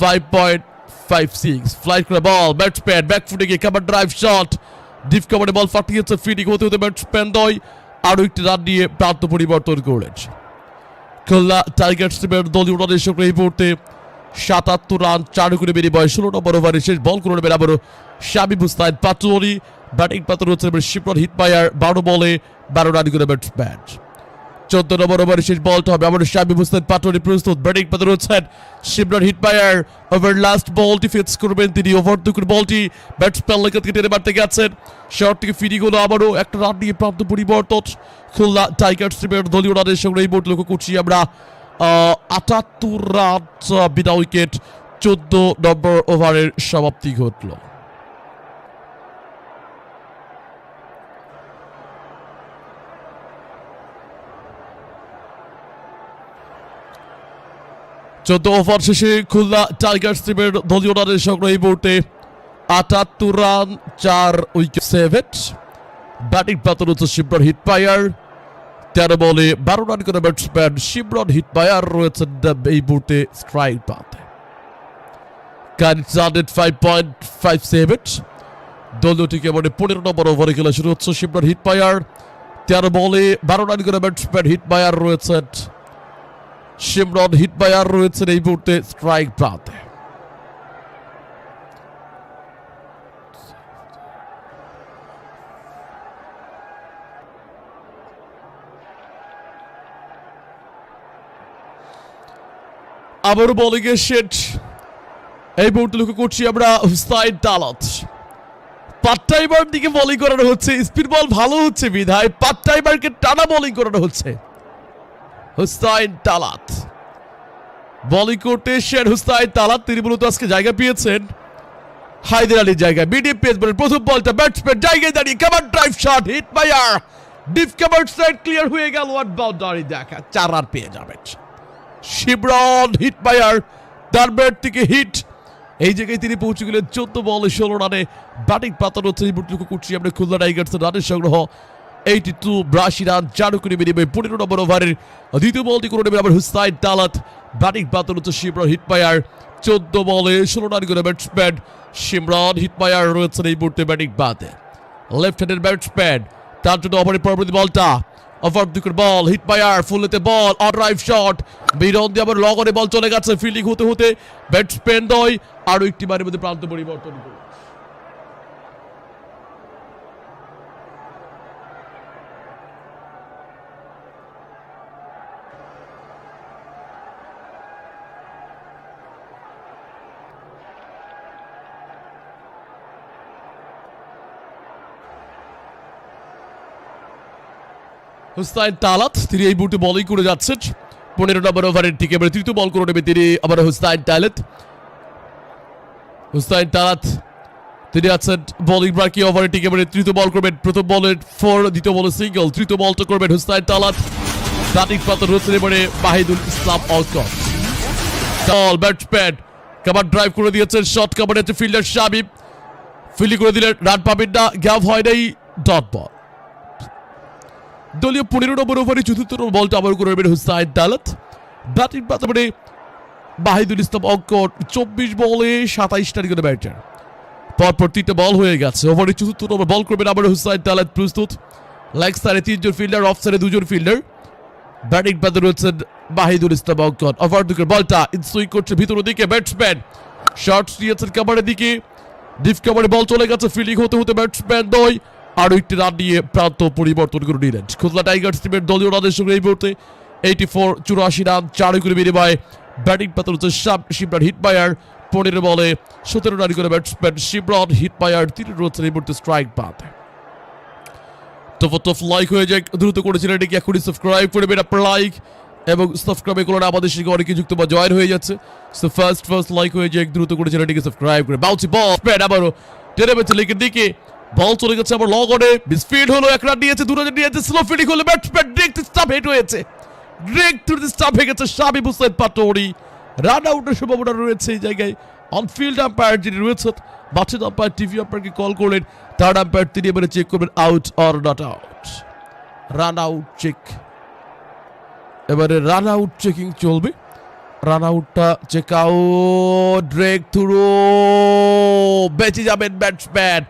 Five point five six flight করে ball batsman back ফুটে গিয়ে কাবার ড্রাইভ শট ডিপ কাভারে বল ফাটিয়েছে ফিটিং হতে হতে ব্যাটসম্যান দয় আরও একটি রান নিয়ে প্রান্ত পরিবর্তন করেছে। খুলনা টাইগার্স টিমের দলীয় সঙ্গে এই মুহূর্তে সাতাত্তর রান, চার করে বিনিময়ে ষোলো নম্বর ওভারে শেষ বল করে নেবেন আবারও শামিম হুস্তাইন পাটোয়ারি ব্যাটিং পাত্র হচ্ছে শিবরন হিটমায়ার। বারো বলে বারো রান করে ব্যাটসম্যান চোদ্দ নম্বর ওভারে শেষ বলটা হবে। আমাদের শামিম হুস্তাইন পাটোয়ারি প্রস্তুত। ব্যাটিং পাত্র হচ্ছেন শিবরন হিটমায়ার। ওভার লাস্ট বলটি ফিক্স করবেন তিনি। ওভার দুকুর বলটি ব্যাটসম্যান লেখা থেকে টেনে মারতে গেছেন। শর্ট থেকে ফিরি হলো আবারও একটা রান নিয়ে প্রাপ্ত পরিবর্তন। খুলনা টাইগার্স টিমের দলীয় রানের সঙ্গে এই বোর্ড লক্ষ্য করছি আমরা। আটাত্তর রান বিনা উইকেট চোদ্দ নম্বর ওভারের সমাপ্তি ঘটল। চোদ্দ ওভার শেষে খুলনা টাইগার্স টিমের দলীয় রানের সংগ্রহ এই মুহূর্তে আটাত্তর রান, চার উইকেট সেভেন ব্যাটিং পাতন হচ্ছে শিবরন হিটপায়ার তেরো বলে বারো রান করে ব্যাটসম্যান শিবরন হিটপায়ার রয়েছেন এই মুহূর্তে স্ট্রাইক পাতে current five point five seven দলীয়টিকে মানে পনেরো নম্বর ওভারে খেলা শুরু হচ্ছে শিবরন হিটপায়ার তেরো বলে বারো রান করে ব্যাটসম্যান হিটপায়ার রয়েছেন শিমরন হিটবায়ার রয়েছেন এই মুহূর্তে স্ট্রাইক প্রান্তে আবারও বলিং এর শেট এই মুহূর্তে লক্ষ্য করছি আমরা হুস্তাইন তালাত পার্ট টাইমার দিকে বোলিং করানো হচ্ছে স্পিড বল ভালো হচ্ছে বিধায়। পার্ট টাইমারকে টানা বোলিং করানো হচ্ছে। হুস্তাইন তালাত। বলিং করতে শের হুস্তাইন তালাত, তিনি মূলত আজকে জায়গা পেয়েছেন হায়দার আলীর জায়গায়। মিডিয়াম পেস বলের প্রথম বলটা ব্যাটসম্যান জায়গায় দাঁড়িয়ে cover drive shot Hetmyer deep cover side clear হয়ে গেল ওয়ান বাউন্ডারি দেখা, চার রান পেয়ে যাবেন। শিবরন হিট বায়ার তার ব্যাট থেকে হিট এই জায়গায় তিনি পৌঁছে গেলেন চোদ্দ বলে ষোলো রানে। ব্যাটিং পাতানো হচ্ছে এই মুহূর্তে করছি আমরা খুলনা টাইগার্সের রানের সংগ্রহ এইটি টু ব্রাশি রান চারু করে বেরিয়ে পনেরো নম্বর ওভারের দ্বিতীয় বলটি করে নেবে আবার হুসাইন তালাত ব্যাটিং পাতানো হচ্ছে শিবরন হিটমায়ার চোদ্দ বলে ষোলো রান করে ব্যাটসম্যান শিমরন হিটমায়ার রয়েছেন এই মুহূর্তে ব্যাটিং পাতে লেফট হ্যান্ডের ব্যাটসম্যান তার জন্য ওভারের পরবর্তী বলটা ওভার দিকের বল হিট বায়ার ফুলেতে বল অন ড্রাইভ শট বিরন দিয়ে আবার লগরে বল চলে গেছে ফিল্ডিং হতে হতে ব্যাটসম্যান দয় আরও একটি বারের মধ্যে প্রান্ত পরিবর্তন করে হুস্তাইন তালাত, তিনি এই মুহূর্তে বলই করে যাচ্ছেন। পনেরো নম্বর ওভারের দিকে এবারে তৃতীয় বল করে নেবে তিনি আবার হুস্তাইন তালাত। হুস্তাইন তালাত, তিনি আছেন বোলিং বাকি ওভারের দিকে এবারে তৃতীয় বল করবেন। প্রথম বলের ফোর দ্বিতীয় বলে সিঙ্গেল তৃতীয় বলটা করবেন হুস্তাইন তালাত। ব্যাটিং পাতন হচ্ছেন এবারে মাহিদুল ইসলাম অলকম বল ব্যাটসম্যান কাবার ড্রাইভ করে দিয়েছেন শট কাবার হচ্ছে ফিল্ডার শাবিব। ফিল্ডিং করে দিলেন রান পাবেন না গ্যাপ হয় নাই ডট বল দলীয় পনেরো নম্বর ওভারে চতুর্থ নম্বর বলটা আবার করে নেবেন হুসাইন দালত। ব্যাটিং পাতাবারে বাহিদুল ইসলাম অঙ্কর চব্বিশ বলে সাতাইশ করে ব্যাটার। পরপর তিনটে বল হয়ে গেছে। ওভারে চতুর্থ নম্বর বল করবেন আবার হুসাইন দালত প্রস্তুত। লেগ সাইডে তিনজন ফিল্ডার অফ সাইডে দুজন ফিল্ডার ব্যাটিং পাতে রয়েছেন বাহিদুল ইসলাম অঙ্কন। ওভার দিকের বলটা ইনসুইং করছে ভিতরের দিকে ব্যাটসম্যান শর্টস দিয়েছেন কাবারের দিকে। ডিপ কাবারে বল চলে গেছে। ফিল্ডিং হতে হতে ব্যাটসম্যান দয় আরও একটি রান নিয়ে প্রান্ত পরিবর্তন করে নিলেন। খুলনা টাইগার্স টিমের দলীয় রানের সঙ্গে এই মুহূর্তে এইটি ফোর চুরাশি রান, চার করে বিনিময়ে ব্যাটিং পাতন হচ্ছে হিটমায়ার পনেরো বলে সতেরো রান করে ব্যাটসম্যান শিমরন হিটমায়ার তিনি রয়েছেন এই মুহূর্তে স্ট্রাইক তফতফ লাইক হয়ে যায় দ্রুত করেছিলেন এটিকে এখনই সাবস্ক্রাইব করবেন আপনার লাইক এবং সাবস্ক্রাইব করলে আমাদের সঙ্গে অনেকে যুক্ত বা জয়েন হয়ে যাচ্ছে। সো ফার্স্ট ফার্স্ট লাইক হয়ে যায় দ্রুত করেছিলেন এটিকে সাবস্ক্রাইব করে। বাউচি বল স্প্রেড আবারও। টেনে বেছে লেকের দিকে। বল চলে গেছে আবার লগ অনে স্পিড হলো, এক রান নিয়েছে, দু রান নিয়েছে স্লো ফিল্ডিং হলো ব্যাটসম্যান ডিরেক্ট স্টাম্প হেড হয়েছে। ডিরেক্ট দি স্টাম্প হয়ে গেছে শাবিব হুসেন পাটোরি রান আউটের সম্ভাবনা রয়েছে এই জায়গায়। অনফিল্ড আম্পায়ার যিনি রয়েছেন বাচ্চা আম্পায়ার টিভি আম্পায়ারকে কল করলেন থার্ড আম্পায়ার তিনি এবারে চেক করবেন out or not out run out check এবারে রান আউট চেকিং চলবে। রান আউটটা চেক আউট ড্রেক থ্রু বেঁচে যাবেন ব্যাটসম্যান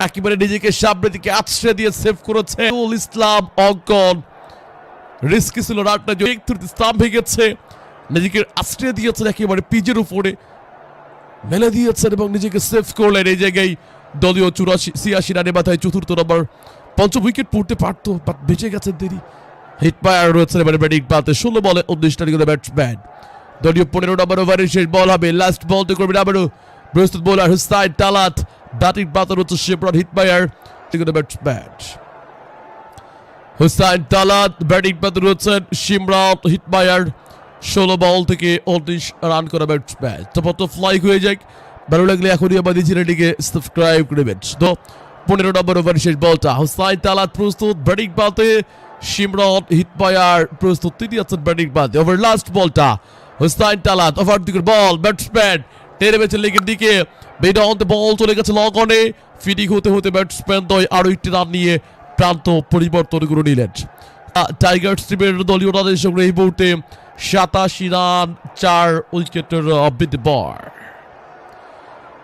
একেবারে নিজেকে দিকে আছড়ে দিয়ে সেভ করেছে। ইসলাম অঙ্কন। রিস্কি ছিল থ্রুতে ইসলাম ভেঙেছে। নিজেকে আছড়ে দিয়েছেন একেবারে পিজের উপরে। মেলে দিয়েছেন এবং নিজেকে সেভ করলেন। এই জায়গায় দলীয় চুরাশি, ছিয়াশি রানে মাথায় চতুর্থ নম্বর পঞ্চম উইকেট পড়তে পারতো বাট বেঁচে গেছেন দেরি হিট পায়ার রয়েছে এবারে ব্যাটিং পাতে ষোলো বলে উনিশ তারিখে ব্যাটসম্যান দলীয় পনেরো নম্বর ওভারের শেষ বল হবে। লাস্ট বলতে করবেন আবারও। বৃহস্পতি বোলার হুসাইন টালাত ব্যাটিং পাতে রয়েছে Shimron Hetmyer batsman Hussain Talat batting পাতে রয়েছেন সিমরাত হিটমায়ার ষোলো বল থেকে উনত্রিশ রান করা ব্যাটসম্যান তারপর তো ফ্লাই হয়ে যাক। ভালো লাগলে এখনই আমাদের চ্যানেলটিকে সাবস্ক্রাইব করবেন তো পনেরো নম্বর ওভার শেষ বলটা হুসাইন তালাত প্রস্তুত ব্যাটিং পাতে সিমরত হিটমায়ার প্রস্তুত। তিনি আছেন ব্যাটিং পাতে ওভার লাস্ট বলটা হুসাইন তালাত ওভার দিকের বল ব্যাটসম্যান টেরে বেছে লেগের দিকে বেড অন দ্য বল চলে গেছে লং অনে ফিডিং হতে হতে ব্যাটসম্যান দয় আরও একটি রান নিয়ে প্রান্ত পরিবর্তন করে নিলেন। টাইগার্স টিমের দলীয় রানের সঙ্গে এই মুহূর্তে সাতাশি রান, চার উইকেটের বিদ্যবার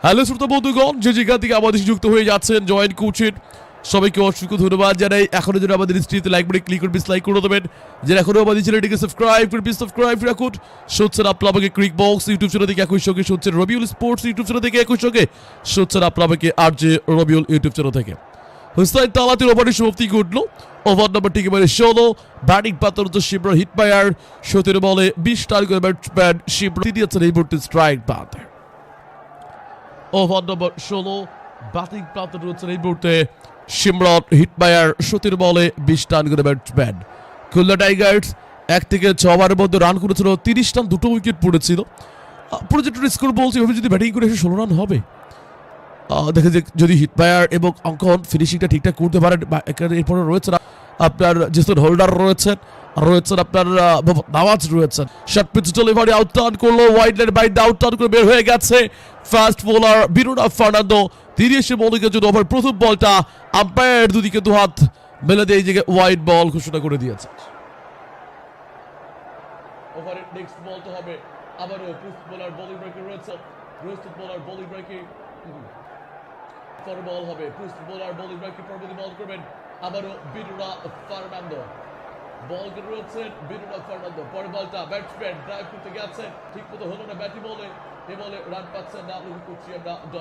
হ্যালো শ্রোতা বন্ধুগণ, যে যেখান থেকে আমাদের যুক্ত হয়ে যাচ্ছেন জয়েন করছেন সবাইকে অসংখ্য ধন্যবাদ জানাই। এখনও যেন আমাদের স্ত্রীতে লাইক বাটনে ক্লিক করে ডিসলাইক করে দেবেন। যারা এখনও আমাদের চ্যানেলটিকে সাবস্ক্রাইব করে সাবস্ক্রাইব রাখুন। শুনছেন আপনার আমাকে ক্রিক বক্স ইউটিউব চ্যানেল থেকে একই সঙ্গে, শুনছেন রবিউল স্পোর্টস ইউটিউব চ্যানেল থেকে একই সঙ্গে, শুনছেন আপনার আমাকে আর যে রবিউল ইউটিউব চ্যানেল থেকে। হুসাইন তালাতের ওভারের সমাপ্তি ঘটল। ওভার নাম্বার ঠিক এবারে ষোলো ব্যাটিং পাত্র হচ্ছে শিবরা হিটমায়ার সতেরো বলে বিশ রান করে ব্যাটসম্যান শিবরা আছেন এই মুহূর্তে স্ট্রাইক বাদ ওভার নম্বর ষোলো ব্যাটিং প্রান্ত রয়েছেন এই মুহূর্তে সিমরত হিটমায়ার সতেরো বলে বিশ রান করে ব্যাটসম্যান। খুলনা টাইগার্স এক থেকে ছ ওভারের মধ্যে রান করেছিল, তিরিশ রান, দুটো উইকেট পড়েছিল। প্রজেক্টের স্কোর বলছে, এভাবে যদি ব্যাটিং করে এসে ষোলো রান হবে? দেখা যাক যদি হিটমায়ার এবং অঙ্কন ফিনিশিংটা ঠিকঠাক করতে পারেন এরপরে রয়েছে না আপনার জেসন হোল্ডার রয়েছেন রয়েছেন আপনার মোহাম্মদ রয়েছেন। শর্ট ডেলিভারি আউট টার্ন করল, wide line bite out turn করে বের হয়ে গেছে। ফাস্ট বোলার বিরুনা ফার্নান্দো এসে বলিংয়ের জন্য ওভার প্রথম বলটা আম্পায়ার দুদিকে দুহাত মেলে দিয়ে এই ওয়াইড বল ঘোষণা করে দিয়েছে। বোলার বোলিং করবেন। আবারও রয়েছেন বলটা ব্যাটসম্যান ড্রাইভ করতে গেছেন ঠিক মতো হলো না ব্যাটিং বলে এ। বলে রান পাচ্ছেন না। করছি আমরা